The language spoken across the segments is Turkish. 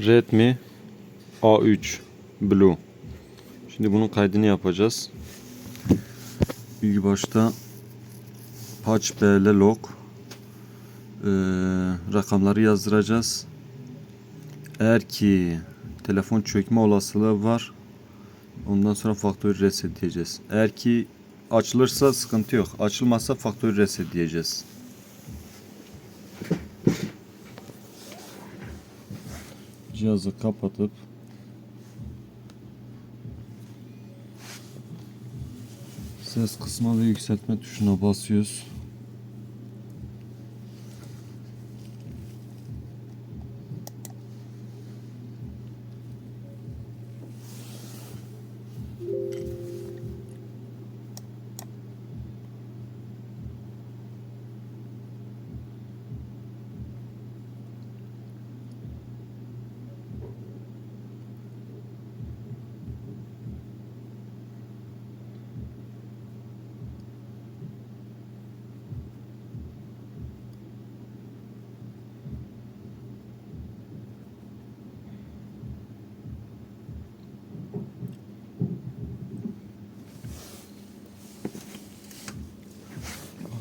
Redmi A3 Blue. Şimdi bunun kaydını yapacağız. İlk başta Patch BL log ee, rakamları yazdıracağız. Eğer ki telefon çökme olasılığı var ondan sonra faktörü reset diyeceğiz. Eğer ki açılırsa sıkıntı yok. Açılmazsa faktörü reset diyeceğiz. Cihazı kapatıp ses kısma ve yükseltme tuşuna basıyoruz.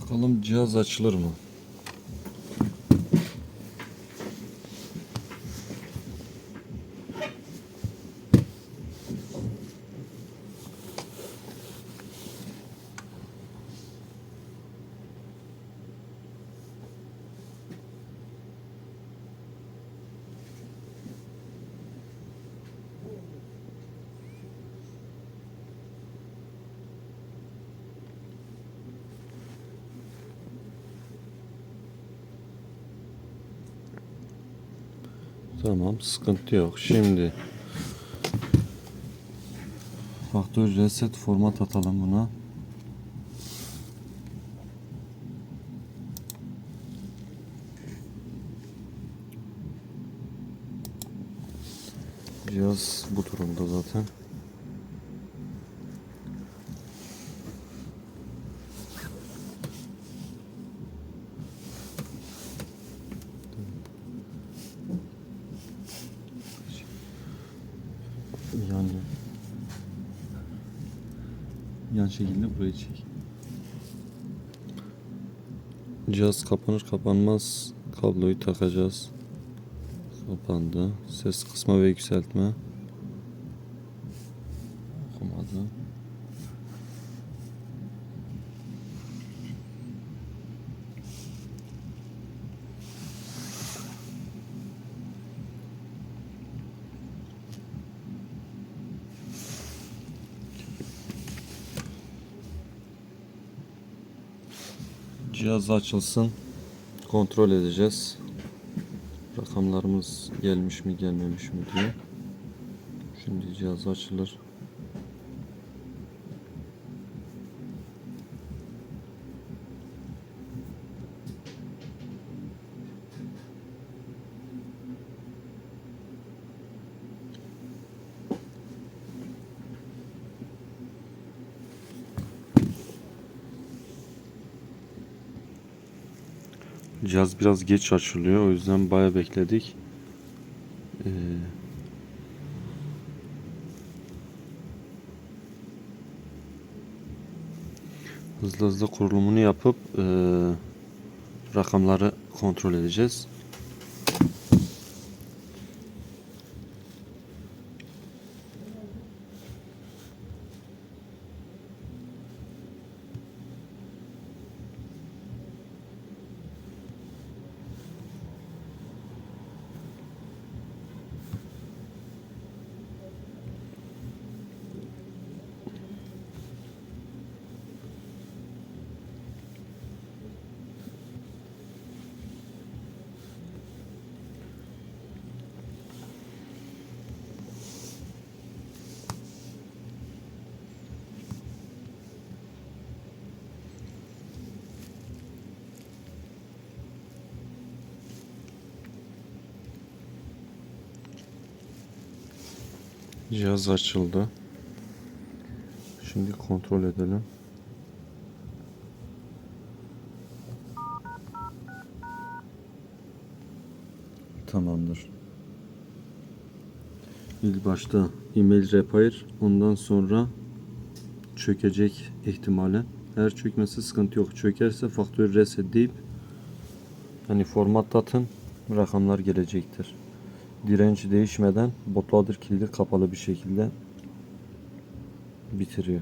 Bakalım cihaz açılır mı? Tamam sıkıntı yok. Şimdi faktör reset format atalım buna. Cihaz bu durumda zaten. Yani yan şekilde burayı çek. Cihaz kapanır kapanmaz kabloyu takacağız. Kapandı. Ses kısma ve yükseltme. Okumadı. Cihaz açılsın. Kontrol edeceğiz. Rakamlarımız gelmiş mi gelmemiş mi diye. Şimdi cihaz açılır. Cihaz biraz geç açılıyor. O yüzden baya bekledik. Ee, hızlı hızlı kurulumunu yapıp ee, rakamları kontrol edeceğiz. Cihaz açıldı. Şimdi kontrol edelim. Tamamdır. İlk başta email repair ondan sonra çökecek ihtimalen. Eğer çökmesi sıkıntı yok. Çökerse faktörü reset deyip hani format atın rakamlar gelecektir. Direnci değişmeden bootloader kilidi kapalı bir şekilde bitiriyor.